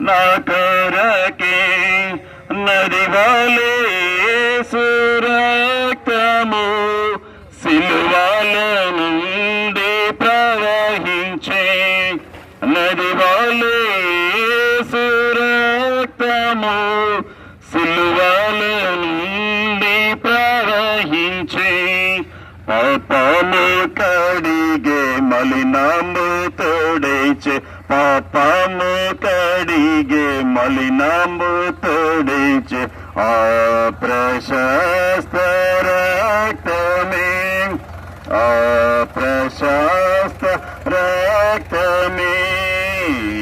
నా కొరకే నదివాలే సురక్తము. సిలువాల నుండి ప్రవహించే నదివాలే సురక్తము. సిలువాల నుండి ప్రవహించే పాపము కడిగే మలినాము తోడేచే పాపము కడిగే మలినాము తొడిచి ఆ ప్రశస్త రక్తమే ఆ ప్రశస్త రక్తమే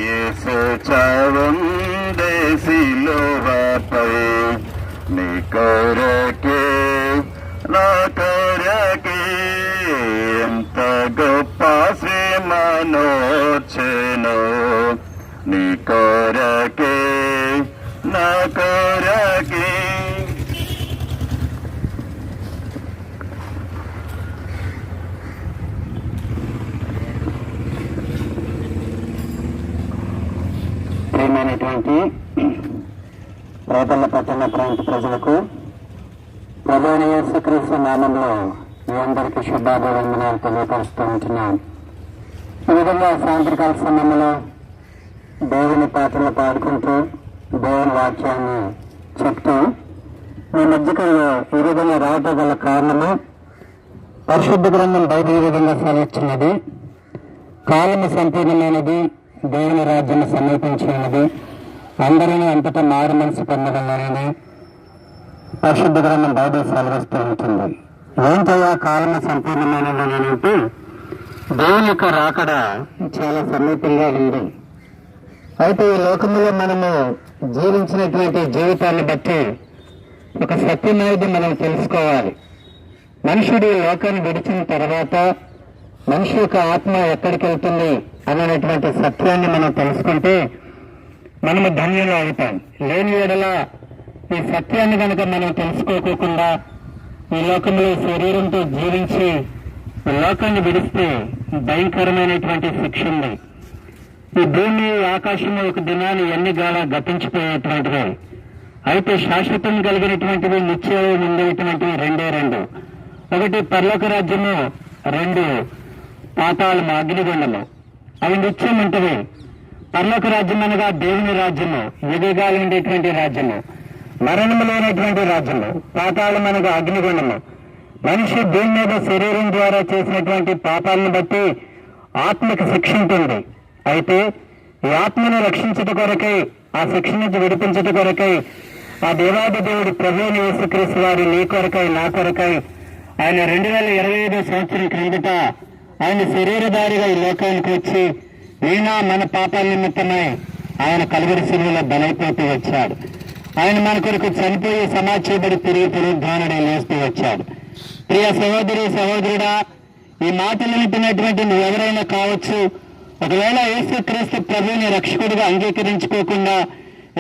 యేసు చవందే నీ కొరకే నా శ్రీమనోచెను నీ కొరకే నా కొరకే. ప్రియమైనటువంటి రేపల్ల పట్టణ ప్రాంత ప్రజలకు ప్రధాన యేసుక్రీస్తు నామంలో మీ అందరికీ శుభాభివందనాలు తెలియపరుస్తూ ఉంటున్నాను. ఈ విధంగా సాయంత్రకాల సమయంలో దేవుని పాటలు పాడుకుంటూ దేవుని వాక్యాన్ని చెప్తూ మీ మధ్యకంలో ఈ విధంగా రావటం గల కారణము పరిశుద్ధ గ్రంథం బయట ఈ విధంగా సెలవిస్తున్నది. కాలము సంపూర్ణమైనది దేవుని రాజ్యాన్ని సమీపించినది. అందరినీ అంతటా మారు మనసు పొందగలరని పరిశుద్ధ గ్రంథం బైబిల్ సెలవిస్తూ ఉంటుంది. ఏంటయ్యా కాలము సంపూర్ణమైనది అని అంటే దేవుని యొక్క రాకడ చాలా సమీపంగా ఉంది. అయితే ఈ లోకంలో మనము జీవించినటువంటి జీవితాన్ని బట్టి ఒక సత్యం అనేది మనం తెలుసుకోవాలి. మనుషుడు ఈ లోకాన్ని విడిచిన తర్వాత మనిషి యొక్క ఆత్మ ఎక్కడికి వెళ్తుంది అనేటువంటి సత్యాన్ని మనం తెలుసుకుంటే మనము ధన్యులు అవుతాం. లేని ఎడల ఈ సత్యాన్ని కనుక మనం తెలుసుకోకుండా ఈ లోకంలో శరీరంతో జీవించి లోకాన్ని విడిస్తే భయంకరమైనటువంటి శిక్ష ఉంది. ఈ భూమి ఆకాశము ఒక దినాన్ని ఎన్ని గాల గతించిపోయేటువంటివి. అయితే శాశ్వతం కలిగినటువంటివి నిత్యం ఉండేటువంటివి రెండే రెండు. ఒకటి పర్లోక రాజ్యము రెండు పాతాళము అగ్నిగుండము. అవి నిత్యం ఉంటవి. పర్లోక రాజ్యం అనగా దేవుని రాజ్యము యుగగాలు ఉండేటువంటి రాజ్యము. మరణము లేనటువంటి రాజ్యము పాతాళం అనగా అగ్నిగుండము. మనిషి భూమి మీద శరీరం ద్వారా చేసినటువంటి పాపాలను బట్టి ఆత్మకు శిక్ష ఉంటుంది. అయితే ఈ ఆత్మను రక్షించట కొరకై ఆ శిక్ష నుంచి విడిపించట కొరకై ఆ దేవాది దేవుడి ప్రభువుని యేసుక్రీస్తు వారి నీ కొరకై నా కొరకై ఆయన రెండు వేల ఇరవై ఐదో సంవత్సరం క్రిందట ఆయన శరీరధారిగా ఈ లోకానికి వచ్చి నేనా మన పాపాల నిమిత్తమై ఆయన కలువరి సిలువలో బలైపోతూ వచ్చాడు. ఆయన మన కొరకు చనిపోయి సమాచేబడి తిరిగి పునరుద్ధానుడే లేస్తూ వచ్చాడు. ప్రియ సహోదరి సహోదరుడా ఈ మాటలు వింటున్నటువంటి నువ్వు ఎవరైనా కావచ్చు ఒకవేళ యేసు క్రీస్తు ప్రభుని రక్షకుడిగా అంగీకరించుకోకుండా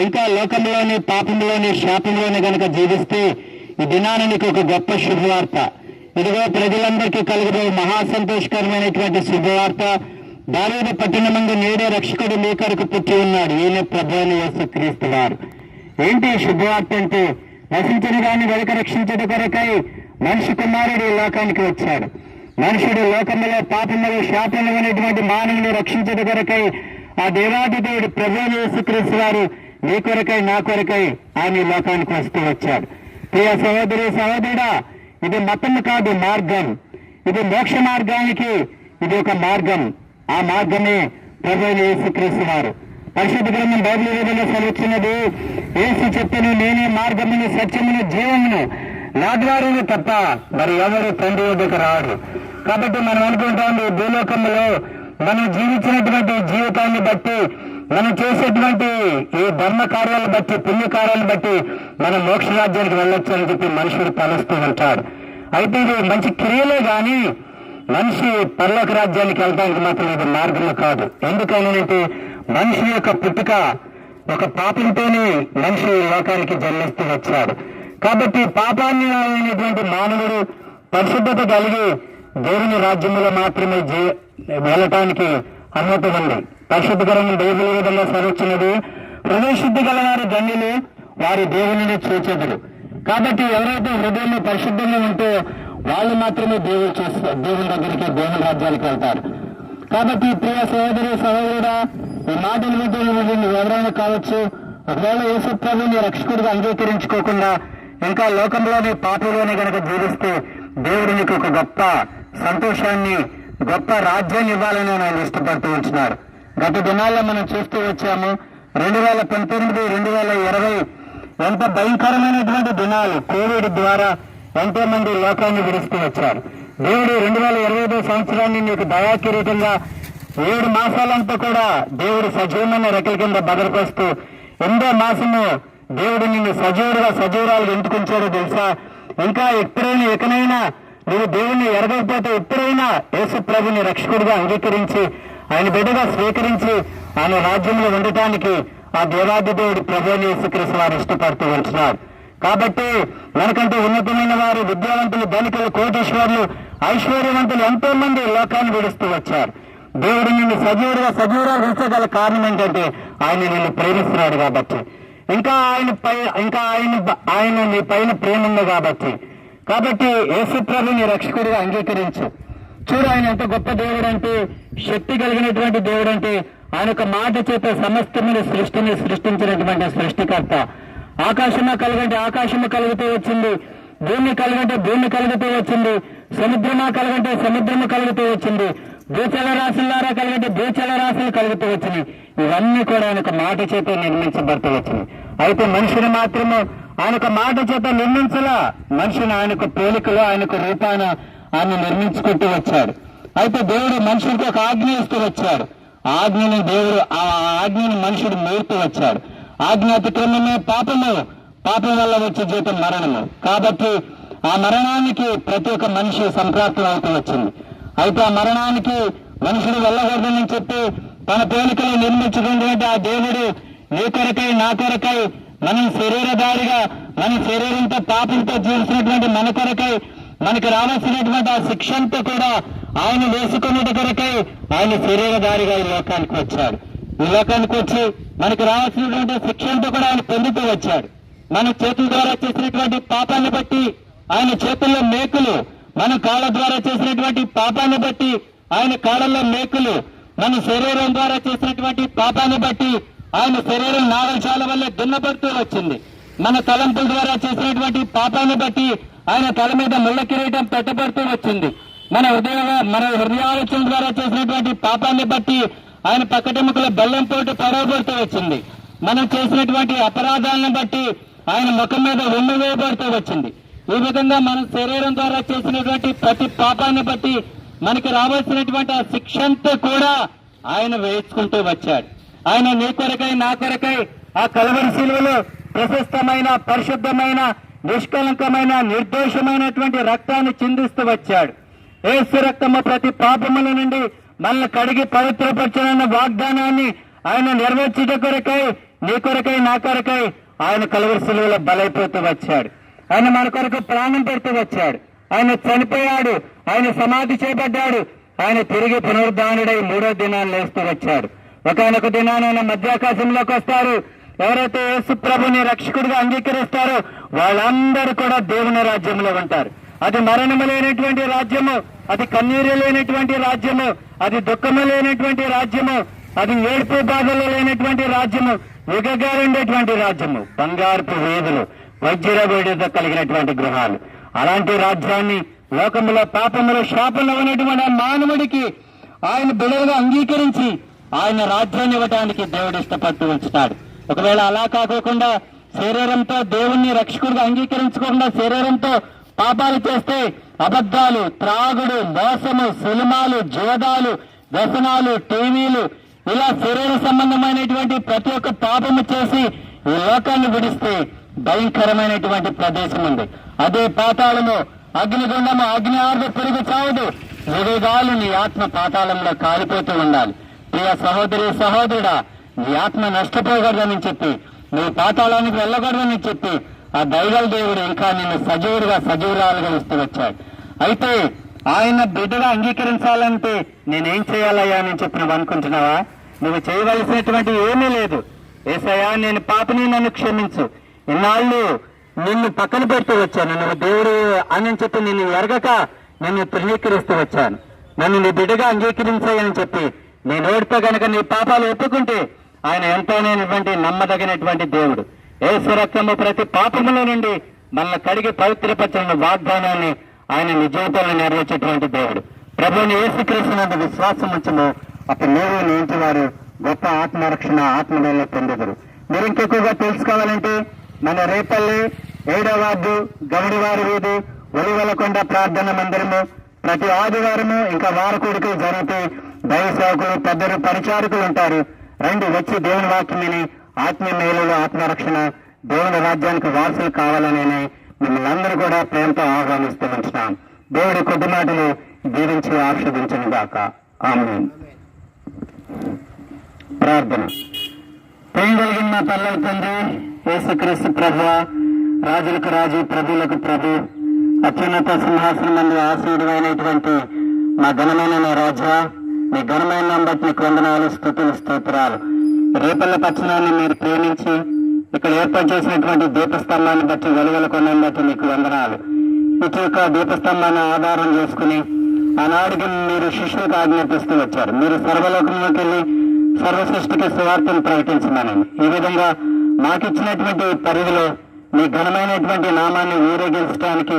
ఇంకా లోకంలోని పాపంలోని శాపంలోని గనక జీవిస్తే ఈ దినాన నీకు ఒక గొప్ప శుభవార్త. ఇదిగో ప్రజలందరికీ కలుగుతూ మహా సంతోషకరమైనటువంటి శుభవార్త. దావీదు పట్టణమందు నేడే రక్షకుడు మీ కొరకు పుట్టి ఉన్నాడు. ఈయన ప్రభు యేసు క్రీస్తు వారు. ఏంటి శుభవార్త అంటే? నశించిన గాని వెనక రక్షించడం కొరకై మనిషి కుమారుడు ఈ లోకానికి వచ్చాడు. మనుషుడు లోకములో పాపములు శాపములు అనేటువంటి మానవుని రక్షించట కొరకై ఆ దేవాది దేవుడు ప్రభు వారు నీ కొరకై నా కొరకై ఆయన ఈ లోకానికి వస్తూ వచ్చాడు. ప్రియ సహోదరి సహోదరుడా ఇది మతము కాదు మార్గం. ఇది మోక్ష మార్గానికి ఇది ఒక మార్గం. ఆ మార్గమే ప్రభు యేసుక్రీస్తు వారు. పరిశుద్ధ గ్రంథం బైబిల్ విధంగా సెలవుచ్చినది ఏసు చెప్పను నేనే మార్గమును సత్యమును జీవమును నా తప్ప మరి ఎవరు తండ్రి వద్దకు రాడు కాబట్టి మనం అనుకుంటాం ఈ భూలోకంలో మనం జీవించినటువంటి జీవితాన్ని బట్టి మనం చేసేటువంటి ఈ ధర్మ కార్యాలను బట్టి పుణ్య కార్యాలను బట్టి మనం మోక్ష రాజ్యానికి వెళ్ళొచ్చు అని చెప్పి మనుషుడు తలుస్తూ ఉంటాడు అయితే ఇది మంచి క్రియలే గాని మనిషి పర్లోక రాజ్యానికి వెళ్ళడానికి మాత్రం ఇది మార్గం కాదు. ఎందుకనంటే మనిషి యొక్క పుట్టుక ఒక పాపంతోనే మనిషి లోకానికి జన్మిస్తూ వచ్చాడు. కాబట్టి పాపాన్ని అయినటువంటి మానవుడు పరిశుద్ధత కలిగి దేవుని రాజ్యంలో మాత్రమే జీ- వెళ్ళటానికి అనుమతి ఉంది పరిశుద్ధకరమైన దేవుని ఈ విధంగా సరిచినది గల వారి ధన్యులు వారి దేవుని చూచెదరు. కాబట్టి ఎవరైతే హృదయంలో పరిశుద్ధంగా ఉంటే వాళ్ళు మాత్రమే దేవుడు చూస్తారు దేవుని దగ్గరికి దేవుని రాజ్యానికి వెళ్తారు. కాబట్టి ప్రియ సహోదరి సహోదరుడా ఈ మాటలు వింటే ఎవరైనా కావచ్చు ఒకవేళ యేసు ప్రభుని రక్షకుడిగా అంగీకరించుకోకుండా ఇంకా లోకంలోని పాపలోనే గనక జీవిస్తే దేవుడు నీకు ఒక గొప్ప సంతోషాన్ని గొప్ప రాజ్యాన్ని ఇవ్వాలని ఆయన ఇష్టపడుతూ ఉంటున్నారు. గత దినాల్లో మనం చూస్తూ వచ్చాము రెండు వేల పంతొమ్మిది రెండు వేల ఇరవై ఎంత భయంకరమైనటువంటి దినాలు కోవిడ్ ద్వారా ఎంతో మంది లోకాన్ని విడుస్తూ వచ్చారు. దేవుడు రెండు వేల ఇరవై ఐదో సంవత్సరాన్ని నీకు దయాకిరీతంగా ఏడు మాసాలంతా కూడా దేవుడు సజీవమైన రెక్కల కింద భద్రపరుస్తూ ఎంతో మాసము దేవుడు నిన్ను సజీవుడుగా సజీవురాలు ఎంచుకుంటాడో తెలుసా? ఇంకా ఎప్పుడైనా ఎకనైనా నువ్వు దేవుణ్ణి ఎరగకపోతే ఎప్పుడైనా యేసు ప్రభుని రక్షకుడిగా అంగీకరించి ఆయన బిడ్డగా స్వీకరించి ఆయన రాజ్యంలో ఉండటానికి ఆ దేవాది దేవుడు ప్రభుని యేసుక్రీస్తు వారు ఇష్టపడుతూ ఉంటున్నారు. కాబట్టి మనకంటే ఉన్నతమైన వారు విద్యావంతులు ధనికులు కోటేశ్వరులు ఐశ్వర్యవంతులు ఎంతో మంది లోకాన్ని విడుస్తూ వచ్చారు. దేవుడు నిన్ను సజీవుడుగా సజీవురాలు గల కారణం ఏంటంటే ఆయన నిన్ను ప్రేమిస్తున్నాడు కాబట్టి. ఇంకా ఆయన పై ఇంకా ఆయన ఆయన నీ పైన ప్రేమ ఉంది కాబట్టి. కాబట్టి యేసు ప్రభుని రక్షకుడిగా అంగీకరించు. చూడు ఆయన ఎంత గొప్ప దేవుడు అంటే శక్తి కలిగినటువంటి దేవుడు అంటే ఆయన ఒక మాట చేత సమస్తమైన సృష్టిని సృష్టించినటువంటి సృష్టికర్త. ఆకాశము కలగంటే ఆకాశము కలుగుతూ వచ్చింది భూమి కలగంటే భూమి కలుగుతూ వచ్చింది సముద్రమా కలగంటే సముద్రము కలుగుతూ వచ్చింది భూచల రాశులారా కలగంటే భూచల రాశులు కలుగుతూ వచ్చినాయి. ఇవన్నీ కూడా ఆయన మాట చేత నిర్మించబడుతూ వచ్చింది అయితే మనిషిని మాత్రము ఆయన మాట చేత నిర్మించలా. మనిషిని ఆయనకు పోలికలో ఆయనకు రూపాన ఆయన నిర్మించుకుంటూ వచ్చాడు. అయితే దేవుడు మనుషుడికి ఒక ఆజ్ఞ ఇస్తూ వచ్చాడు. ఆజ్ఞని దేవుడు ఆ ఆజ్ఞని మనుషుడు మేరుతూ వచ్చాడు. ఆజ్ఞ అతిక్రమమే పాపము. పాపం వల్ల వచ్చే జీతం మరణము. కాబట్టి ఆ మరణానికి ప్రతి ఒక్క మనిషి సంప్రాప్తం అవుతూ వచ్చింది. అయితే ఆ మరణానికి మనుషుడు వెళ్ళకూడదని చెప్పి తన పోలికలు నిర్మించుకున్నటువంటి ఆ దేవుడు నీ కొరకై నా కొరకై మనం శరీరధారిగా మన శరీరంతో పాపంతో జీవిస్తున్నటువంటి మన కొరకై మనకి రావాల్సినటువంటి ఆ శిక్షంతో కూడా ఆయన వేసుకున్నటి కొరకై ఆయన శరీరధారిగా ఈ లోకానికి వచ్చాడు. ఈ లోకానికి వచ్చి మనకి రావాల్సినటువంటి శిక్షంతో కూడా ఆయన పొందుతూ వచ్చాడు. మన చేతుల ద్వారా చేసినటువంటి పాపాన్ని బట్టి ఆయన చేతుల్లో మేకులు మన కాళ్ళ ద్వారా చేసినటువంటి పాపాన్ని బట్టి ఆయన కాళ్ళల్లో మేకులు మన శరీరం ద్వారా చేసినటువంటి పాపాన్ని బట్టి ఆయన శరీరం నాగశాల వల్ల దున్నపడుతూ వచ్చింది. మన తలంపుల ద్వారా చేసినటువంటి పాపాన్ని బట్టి ఆయన తల మీద ముళ్ళ కిరీటం పెట్టబడుతూ వచ్చింది. మన హృదయ మన హృదయాలోచన ద్వారా చేసినటువంటి పాపాన్ని బట్టి ఆయన పక్కటెముకల బెల్లం పోటు పడవబడుతూ వచ్చింది. మనం చేసినటువంటి అపరాధాలను బట్టి ఆయన ముఖం మీద ఉమ్మి వేయబడుతూ వచ్చింది. ఈ విధంగా మన శరీరం ద్వారా చేసినటువంటి ప్రతి పాపాన్ని బట్టి మనకి రావాల్సినటువంటి ఆ శిక్షంతో కూడా ఆయన వేయించుకుంటూ వచ్చాడు. ఆయన నీ కొరకై నా కొరకై ఆ కలవరి శిలువలో ప్రశస్తమైన పరిశుద్ధమైన నిష్కలంకమైన నిర్దోషమైనటువంటి రక్తాన్ని చిందిస్తూ వచ్చాడు. ఏసు రక్తము ప్రతి పాపముల నుండి మనల్ని కడిగి పవిత్రపరచాలన్న వాగ్దానాన్ని ఆయన నెరవేర్చుట కొరకై నీ కొరకై నా కొరకై ఆయన కలవరి శిలువలో బలైపోతూ వచ్చాడు. ఆయన మన కొరకు ప్రాణం పెడుతూ వచ్చాడు. ఆయన చనిపోయాడు. ఆయన సమాధి చేపడ్డాడు ఆయన తిరిగి పునరుద్ధానుడై మూడో దినాన్ని లేస్తూ వచ్చాడు. ఒకనొక దినాన ఆయన మధ్యాకాశంలోకి వస్తారు. ఎవరైతే యేసు ప్రభుని రక్షకుడిగా అంగీకరిస్తారో వాళ్ళందరూ కూడా దేవుని రాజ్యంలో ఉంటారు. అది మరణము లేనటువంటి రాజ్యము అది కన్నీరు లేనటువంటి రాజ్యము అది దుఃఖము లేనటువంటి రాజ్యము అది ఏడుపు బాధలు లేనటువంటి రాజ్యము విగగా ఉండేటువంటి రాజ్యము బంగారుపు వీధులు వజ్రవేడితో కలిగినటువంటి గృహాలు. అలాంటి రాజ్యాన్ని లోకంలో పాపంలో శాపంలో ఉన్నటువంటి మానవుడికి ఆయన బిడలుగా అంగీకరించి ఆయన రాజ్యాన్ని ఇవ్వడానికి దేవుడు ఇష్టపడుతూ ఉంచుతాడు ఒకవేళ అలా కాకోకుండా శరీరంతో దేవుణ్ణి రక్షకుడిగా అంగీకరించకుండా శరీరంతో పాపాలు చేస్తే అబద్ధాలు త్రాగుడు మోసము సినిమాలు జోదాలు వ్యసనాలు టీవీలు ఇలా శరీర సంబంధమైనటువంటి ప్రతి ఒక్క పాపము చేసి ఈ లోకాన్ని విడిస్తే భయంకరమైనటువంటి ప్రదేశం ఉంది. అదే పాతాళము అగ్నిగుండము అగ్ని ఆర్ద పెరుగు చావదు. యుగాలు నీ ఆత్మ పాతాళంలో కాలిపోతూ ఉండాలి. ప్రియ సహోదరి సహోదరుడా నీ ఆత్మ నష్టపోకూడదని చెప్పి నీ పాతాళానికి వెళ్ళకూడదని చెప్పి ఆ దైవల దేవుడు ఇంకా నిన్ను సజీవుడుగా సజీవురాలుగా వస్తూ వచ్చాడు. అయితే ఆయన బిడ్డగా అంగీకరించాలంటే నేనేం చేయాలయ్యా అని చెప్పి నువ్వు అనుకుంటున్నావా? నువ్వు చేయవలసినటువంటి ఏమీ లేదు. ఏసయ్యా నేను పాపని నన్ను క్షమించు. ఇన్నాళ్ళు నిన్ను పక్కన పెడుతూ వచ్చాను. నువ్వు దేవుడు అని చెప్పి నిన్ను ఎరగక నిన్ను తృణీకరిస్తూ వచ్చాను. నన్ను నీ బిడ్డగా అంగీకరించాయని చెప్పి నీ నోటితో గనక నీ పాపాలు ఒప్పుకుంటే ఆయన ఎంతోనైనటువంటి నమ్మదగినటువంటి దేవుడు. ఏ రక్తము ప్రతి పాపములో నుండి మనల్ని కడిగి పవిత్రపరచిన వాగ్దానాన్ని ఆయన నీ జీవితంలో నెరవేర్చేటువంటి దేవుడు. ప్రభుని ఏసుక్రీస్తునందు విశ్వాసం ఉంచము. అప్పుడు నీవు నీ వారు గొప్ప ఆత్మరక్షణ ఆత్మలో పొందుదురు. మీరు ఇంకెక్కువగా తెలుసుకోవాలంటే మన రేపల్లి ఏడవ వార్డు గౌడివారి వీధి ఒలివలకొండ ప్రార్థన మందిరము. ప్రతి ఆదివారము ఇంకా వారకుడికి జరిపి దైవ సేవకులు పెద్దలు పరిచారకులు ఉంటారు. రండి వచ్చి దేవుని వాక్యమని ఆత్మీయ మేలులో ఆత్మరక్షణ దేవుని రాజ్యానికి వారసులు కావాలనే మిమ్మల్ని అందరూ కూడా ప్రేమతో ఆహ్వానిస్తూ ఉంటున్నాం. దేవుడి కొద్ది మాటలు జీవించి ఆస్వాదించను గాక. ఆమె ప్రార్థన. ప్రేమ కలిగిన మా తల్లి తండ్రి యేసుక్రీస్తు ప్రభు రాజులకు రాజు ప్రభులకు ప్రభు అత్యున్నత సింహాసనం మంది ఆసీనుడైనటువంటి మా ఘనమైన నీ రాజా మీ ఘనమైన బట్టి నీకు వందనాలు స్థుతులు స్తోత్రాలు. రేపల్ల పచ్చనాన్ని మీరు ప్రేమించి ఇక్కడ ఏర్పాటు చేసినటువంటి దీపస్తంభాన్ని బట్టి వెలువల కొండని బట్టి మీకు వందనాలు. ఇటు యొక్క దీపస్తంభాన్ని ఆధారం చేసుకుని ఆనాడికి మీరు శిష్యులకు ఆజ్ఞాపిస్తూ వచ్చారు. మీరు సర్వలోకంలోకి వెళ్ళి సర్వ సృష్టికి సువార్తను ప్రకటించమని ఈ విధంగా మాకిచ్చినటువంటి పరిధిలో మీ ఘనమైనటువంటి నామాన్ని ఊరేగించడానికి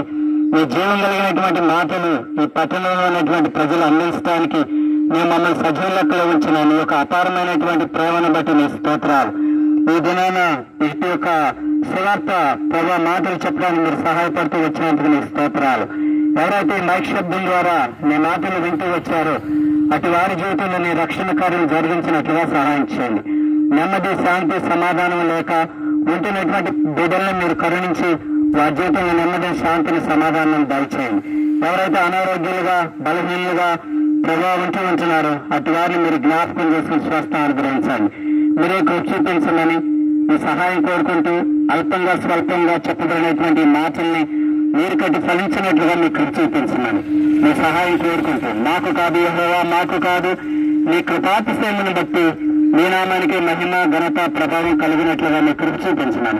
మీ జీవం కలిగినటువంటి మాటలు ఈ పట్టణంలో ఉన్నటువంటి ప్రజలు అందించడానికి మేము మమ్మల్ని సజీవ లెక్కలో ఉంచిన మీ యొక్క అపారమైనటువంటి ప్రేమను బట్టి మీ స్తోత్రాలు. ఈ దినాన ఇటు యొక్క సువార్త ప్రభా మాటలు చెప్పడానికి మీరు సహాయపడుతూ వచ్చినందుకు మీ స్తోత్రాలు. ఎవరైతే మైక్ శబ్దం ద్వారా మీ మాటలు వింటూ వచ్చారో అటు వారి జీవితంలో నీ రక్షణ కార్యం జరిగించినట్లుగా సహాయం చేయండి. నెమ్మది శాంతి సమాధానం లేక ఉంటున్నటువంటి బిడ్డలను మీరు కరుణించి వారి జీవితంలో నెమ్మది శాంతిని సమాధానం దయచేయండి. ఎవరైతే అనారోగ్యాలుగా బలహీనులుగా ప్రభావం ఉంటూ ఉంటున్నారో అటు వారిని మీరు జ్ఞాపకం చేసుకుని స్వస్థ అనుగ్రహించండి. మీరే కృషి చూపించమని మీ సహాయం కోరుకుంటూ అల్పంగా స్వల్పంగా చెప్పబడినటువంటి మాటల్ని మీరు కట్టి ఫలించినట్లుగా మీ కృప చూపించమని మీ సహాయం కోరుకుంటూ మాకు కాదు యెహోవా మాకు కాదు మీ కృపాతిశయమును బట్టి మీ నామానికి మహిమ ఘనత ప్రభావం కలిగినట్లుగా మీ కృప చూపించమని.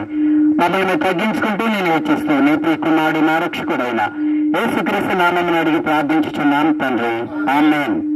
మమ్మల్ని తగ్గించుకుంటూ నేను వచ్చేస్తూ నీ ప్రియకుమారుడు నా రక్షకుడైన యేసుక్రీస్తు నామమును అడిగి ప్రార్థించుచున్నాను తండ్రి. ఆమెన్.